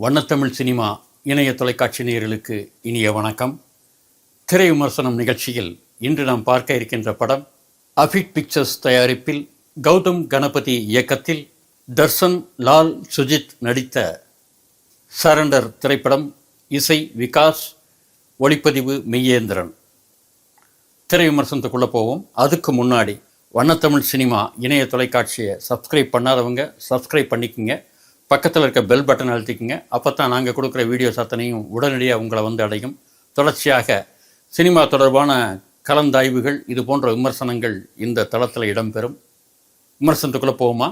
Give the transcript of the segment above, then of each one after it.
வண்ணத்தமிழ் cinema இணைய தொலைக்காட்சி நேயர்களுக்கு இனிய வணக்கம். திரை விமர்சனம் நிகழ்ச்சியில் இன்று நாம் பார்க்க இருக்கின்ற படம் அஃபிட் பிக்சர்ஸ் தயாரிப்பில் கௌதம் கணபதி இயக்கத்தில் தர்சன் லால் சுஜித் நடித்த சரண்டர் திரைப்படம் இசை விகாஸ் ஒளிப்பதிவு மெய்யேந்திரன். திரை விமர்சனத்துக்குள்ளே போவோம். அதுக்கு முன்னாடி வண்ணத்தமிழ் சினிமா இணைய தொலைக்காட்சியை சப்ஸ்கிரைப் பண்ணாதவங்க சப்ஸ்கிரைப் பண்ணிக்கோங்க. பக்கத்தில் இருக்க பெல் பட்டன் அழுத்திக்கங்க. அப்போ தான் நாங்கள் கொடுக்குற வீடியோஸ் அத்தனையும் உடனடியாக உங்களை வந்து அடையும். தொடர்ச்சியாக சினிமா தொடர்பான கலந்தாய்வுகள் இது போன்ற விமர்சனங்கள் இந்த தளத்தில் இடம்பெறும். விமர்சனத்துக்குள்ளே போகுமா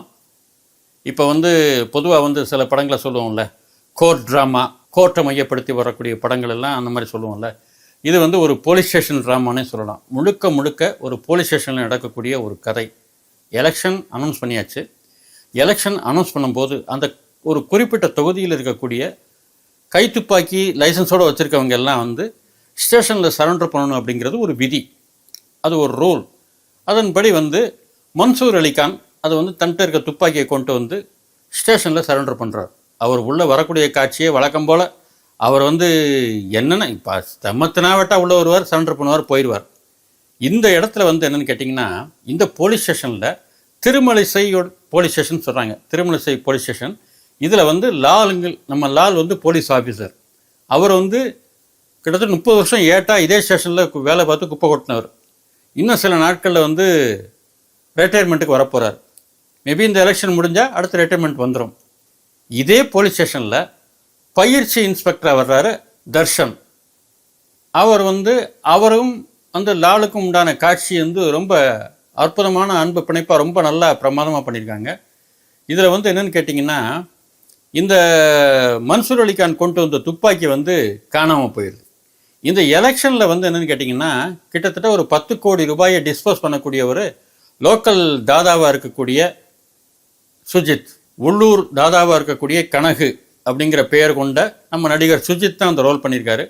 இப்போ வந்து பொதுவாக வந்து சில படங்களை சொல்லுவோம்ல. கோர்ட் ட்ராமா கோர்ட்டை மையப்படுத்தி வரக்கூடிய படங்கள் எல்லாம் அந்த மாதிரி சொல்லுவோம்ல. இது வந்து ஒரு போலீஸ் ஸ்டேஷன் ட்ராமானே சொல்லலாம். முழுக்க முழுக்க ஒரு போலீஸ் ஸ்டேஷனில் நடக்கக்கூடிய ஒரு கதை. எலெக்ஷன் அனௌன்ஸ் பண்ணியாச்சு. எலெக்ஷன் அனௌன்ஸ் பண்ணும்போது அந்த ஒரு குறிப்பிட்ட தொகுதியில் இருக்கக்கூடிய கைத்துப்பாக்கி லைசன்ஸோடு வச்சுருக்கவங்க எல்லாம் வந்து ஸ்டேஷனில் சரண்டர் பண்ணணும் அப்படிங்கிறது ஒரு விதி. அது ஒரு ரூல். அதன்படி வந்து மன்சூர் அலிகான் அது வந்து தன்ட்ட இருக்க துப்பாக்கியை கொண்டு வந்து ஸ்டேஷனில் சரண்டர் பண்ணுறார் அவர் உள்ளே வரக்கூடிய காட்சியை வழக்கம் போல் அவர் வந்து என்னென்ன இப்போ தம்மத்தினாவட்டா உள்ளே வருவார் சரண்டர் பண்ணுவார் போயிடுவார். இந்த இடத்துல வந்து என்னென்னு கேட்டிங்கன்னா இந்த போலீஸ் ஸ்டேஷனில் திருமலைசையோட போலீஸ் ஸ்டேஷன் சொல்கிறாங்க திருமலைசை போலீஸ் ஸ்டேஷன் இதில் வந்து லாலுங்கள் நம்ம லால் வந்து போலீஸ் ஆஃபீஸர் அவர் வந்து கிட்டத்தட்ட முப்பது வருஷம் ஏட்டாக இதே ஸ்டேஷனில் வேலை பார்த்து குப்பை கொட்டினவர். இன்னும் சில நாட்களில் வந்து ரிட்டையர்மெண்ட்டுக்கு வரப்போகிறார் மேபி இந்த எலெக்ஷன் முடிஞ்சால் அடுத்த ரிட்டையர்மெண்ட் வந்துடும் இதே போலீஸ் ஸ்டேஷனில் பயிற்சி இன்ஸ்பெக்டராக வர்றாரு தர்ஷன். அவர் வந்து அவரும் அந்த லாலுக்கும் உண்டான காட்சி வந்து ரொம்ப அற்புதமான அன்பு பிணைப்பாக ரொம்ப நல்லா பிரமாதமாக பண்ணியிருக்காங்க. இதில் வந்து என்னென்னு கேட்டிங்கன்னா இந்த மன்சூர் அலிகான் கொண்டு வந்த துப்பாக்கி வந்து காணாமல் போயிடுது இந்த எலெக்ஷனில் வந்து என்னென்னு கேட்டிங்கன்னா கிட்டத்தட்ட ஒரு பத்து கோடி ரூபாயை டிஸ்போஸ் பண்ணக்கூடிய ஒரு லோக்கல் தாதாவாக இருக்கக்கூடிய சுஜித். உள்ளூர் தாதாவாக இருக்கக்கூடிய கனகு அப்படிங்கிற பெயர் கொண்ட நம்ம நடிகர் சுஜித் தான் அந்த ரோல் பண்ணியிருக்காரு.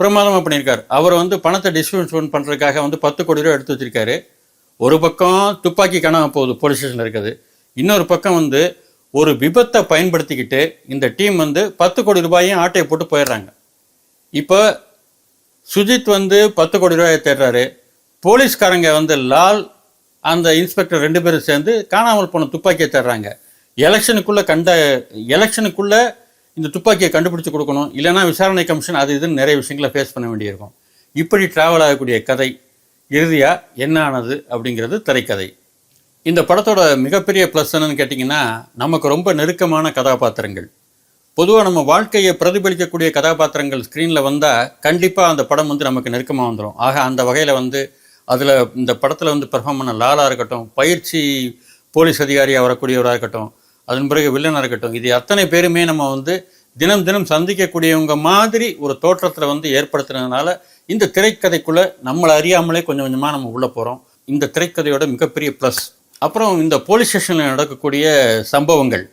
பிரமாதமாக பண்ணியிருக்காரு. அவர் வந்து பணத்தை டிஸ்ட்ரிபியூஷன் பண்ணுறதுக்காக வந்து பத்து கோடி ரூபா எடுத்து வச்சிருக்காரு. ஒரு பக்கம் துப்பாக்கி காணாமல் போகுது போலீஸ் ஸ்டேஷனில் இருக்குது. இன்னொரு பக்கம் வந்து ஒரு விபத்தை பயன்படுத்திக்கிட்டு இந்த டீம் வந்து பத்து கோடி ரூபாயும் ஆட்டையை போட்டு போயிடுறாங்க. இப்போ சுஜித் வந்து பத்து கோடி ரூபாயை தேடுறாரு. போலீஸ்காரங்க வந்து லால் அந்த இன்ஸ்பெக்டர் ரெண்டு பேரும் சேர்ந்து காணாமல் போன துப்பாக்கியை தேடுறாங்க. எலெக்ஷனுக்குள்ளே கண்ட எலெக்ஷனுக்குள்ளே இந்த துப்பாக்கியை கண்டுபிடிச்சி கொடுக்கணும். இல்லைன்னா விசாரணை கமிஷன் அது இதுன்னு நிறைய விஷயங்களை ஃபேஸ் பண்ண வேண்டியிருக்கும். இப்படி ட்ராவல் ஆகக்கூடிய கதை இறுதியாக என்ன ஆனது அப்படிங்கிறது திரைக்கதை. இந்த படத்தோட மிகப்பெரிய ப்ளஸ் என்னன்னு கேட்டிங்கன்னா நமக்கு ரொம்ப நெருக்கமான கதாபாத்திரங்கள். பொதுவாக நம்ம வாழ்க்கையை பிரதிபலிக்கக்கூடிய கதாபாத்திரங்கள் ஸ்க்ரீனில் வந்தால் கண்டிப்பாக அந்த படம் வந்து நமக்கு நெருக்கமாக வந்துடும் ஆக அந்த வகையில் வந்து அதில் இந்த படத்தில் வந்து பெர்ஃபார்ம் பண்ண லாலாக இருக்கட்டும் பயிற்சி போலீஸ் அதிகாரியாக வரக்கூடியவராக இருக்கட்டும் அதன் பிறகு வில்லனாக இருக்கட்டும் இது அத்தனை பேருமே நம்ம வந்து தினம் தினம் சந்திக்கக்கூடியவங்க மாதிரி ஒரு தோற்றத்தில் வந்து ஏற்படுத்துனதுனால இந்த திரைக்கதைக்குள்ளே நம்மளை அறியாமலே கொஞ்சம் கொஞ்சமாக நம்ம உள்ளே போகிறோம் இந்த திரைக்கதையோட மிகப்பெரிய ப்ளஸ் அப்புறம் இந்த போலீஸ் ஸ்டேஷனில் நடக்கக்கூடிய சம்பவங்கள்.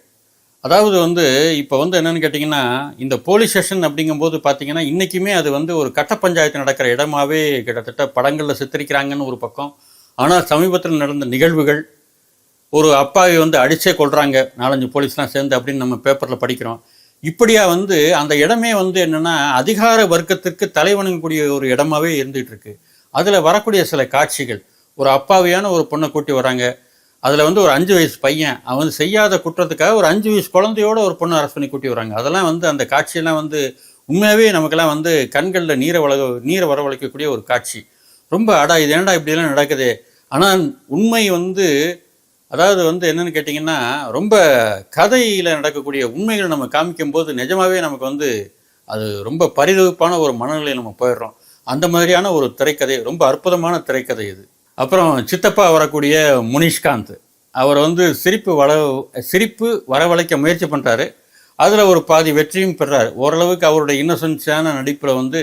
அதாவது வந்து இப்போ வந்து என்னென்னு கேட்டிங்கன்னா இந்த போலீஸ் ஸ்டேஷன் அப்படிங்கும்போது பார்த்தீங்கன்னா இன்றைக்குமே அது வந்து ஒரு கட்ட பஞ்சாயத்து நடக்கிற இடமாவே கிட்டத்தட்ட படங்களில் சித்தரிக்கிறாங்கன்னு ஒரு பக்கம். ஆனால் சமீபத்தில் நடந்த நிகழ்வுகள் ஒரு அப்பாவை வந்து அடித்தே கொள்கிறாங்க நாலஞ்சு போலீஸ்லாம் சேர்ந்து அப்படின்னு நம்ம பேப்பரில் படிக்கிறோம். இப்படியா வந்து அந்த இடமே வந்து என்னென்னா அதிகார வர்க்கத்திற்கு தலைவணங்கக்கூடிய ஒரு இடமாவே இருந்துகிட்டு இருக்கு. அதில் வரக்கூடிய சில காட்சிகள் ஒரு அப்பாவியான ஒரு பொண்ணை கூட்டி வராங்க அதில் வந்து ஒரு அஞ்சு வயசு பையன். அவன் செய்யாத குற்றத்துக்காக ஒரு அஞ்சு வயசு குழந்தையோட ஒரு பொண்ணு அரெஸ்ட் பண்ணி கூட்டி வராங்க அதெல்லாம் வந்து அந்த காட்சியெல்லாம் வந்து உண்மையாகவே நமக்கெல்லாம் வந்து கண்களில் நீரை வள நீரை வரவழைக்கக்கூடிய ஒரு காட்சி. ரொம்ப அடா இது ஏன்டா இப்படியெல்லாம் நடக்குது? ஆனால் உண்மை வந்து அதாவது வந்து என்னென்னு கேட்டிங்கன்னா ரொம்ப கதையில் நடக்கக்கூடிய உண்மைகளை நம்ம காமிக்கும்போது நிஜமாகவே நமக்கு வந்து அது ரொம்ப பரிதவிப்பான ஒரு மனநிலையில் நம்ம போயிடுறோம். அந்த மாதிரியான ஒரு திரைக்கதை ரொம்ப அற்புதமான திரைக்கதை இது. அப்புறம் சித்தப்பா வரக்கூடிய முனிஷ்காந்த். அவர் வந்து சிரிப்பு வள சிரிப்பு வரவழைக்க முயற்சி பண்ணுறாரு அதில் ஒரு பாதி வெற்றியும் பெறாரு. ஓரளவுக்கு அவருடைய இன்னசென்ஸான நடிப்பில் வந்து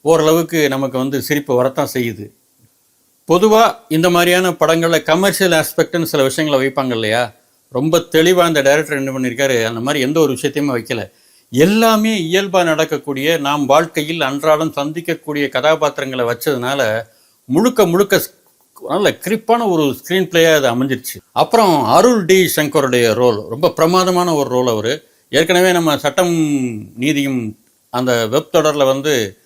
ஓரளவுக்கு நமக்கு வந்து சிரிப்பு வரத்தான் செய்யுது. பொதுவாக இந்த மாதிரியான படங்களில் கமர்ஷியல் ஆஸ்பெக்ட்னு சில விஷயங்களை வைப்பாங்க இல்லையா? ரொம்ப தெளிவாக அந்த டைரக்டர் என்ன பண்ணியிருக்காரு? அந்த மாதிரி எந்த ஒரு விஷயத்தையுமே வைக்கல. எல்லாமே இயல்பாக நடக்கக்கூடிய நாம் வாழ்க்கையில் அன்றாடம் சந்திக்கக்கூடிய கதாபாத்திரங்களை வச்சதுனால முழுக்க முழுக்க நல்ல கிரிப்பான ஒரு ஸ்க்ரீன் பிளேயாக அது அமைஞ்சிருச்சு. அப்புறம் அருள் டி சங்கருடைய ரோல் ரொம்ப பிரமாதமான ஒரு ரோல் அவர். ஏற்கனவே நம்ம சட்டம் நீதியும் அந்த வெப் தொடரில் வந்து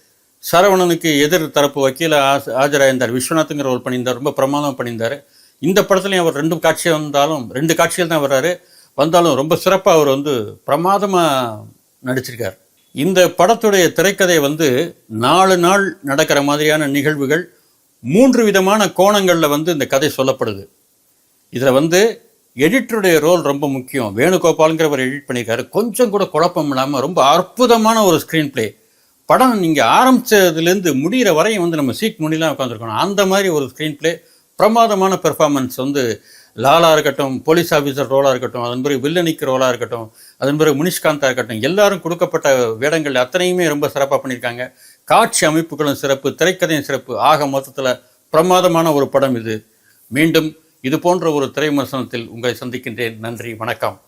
சரவணனுக்கு எதிர் தரப்பு வக்கீல ஆஜராயிருந்தார். விஸ்வநாத்துங்கிற ரோல் பண்ணியிருந்தார். ரொம்ப பிரமாதம் பண்ணியிருந்தார். இந்த படத்துலையும் அவர் ரெண்டு காட்சி வந்தாலும் ரெண்டு காட்சிகள் தான் வர்றாரு. வந்தாலும் ரொம்ப சிறப்பாக அவர் வந்து பிரமாதமாக நடிச்சிருக்கார். இந்த படத்துடைய திரைக்கதை வந்து நாலு நாள் நடக்கிற மாதிரியான நிகழ்வுகள் மூன்று விதமான கோணங்களில் வந்து இந்த கதை சொல்லப்படுது. இதில் வந்து எடிட்டருடைய ரோல் ரொம்ப முக்கியம். வேணுகோபாலுங்கிறவர் எடிட் பண்ணியிருக்காரு. கொஞ்சம் கூட குழப்பம் இல்லாமல் ரொம்ப அற்புதமான ஒரு ஸ்க்ரீன் ப்ளே படம் நீங்கள் ஆரம்பித்ததுலேருந்து முடிகிற வரையும் வந்து நம்ம சீட் முடியலாம் உட்காந்துருக்கணும் அந்த மாதிரி ஒரு ஸ்க்ரீன் ப்ளே பிரமாதமான பெர்ஃபார்மன்ஸ் வந்து லாலா இருக்கட்டும் போலீஸ் ஆஃபீஸர் ரோலாக இருக்கட்டும் அதன் பிறகு வில்லனிக்கு ரோலாக இருக்கட்டும் அதன் பிறகு முனிஷ்காந்தாக இருக்கட்டும் எல்லாரும் கொடுக்கப்பட்ட வேடங்கள் அத்தனையுமே ரொம்ப சிறப்பாக பண்ணியிருக்காங்க. காட்சி அமைப்புகளும் சிறப்பு திரைக்கதையும் சிறப்பு. ஆக மொத்தத்தில் பிரமாதமான ஒரு படம் இது. மீண்டும் இது போன்ற ஒரு திரைமர்சனத்தில் உங்களை சந்திக்கின்றேன். நன்றி வணக்கம்.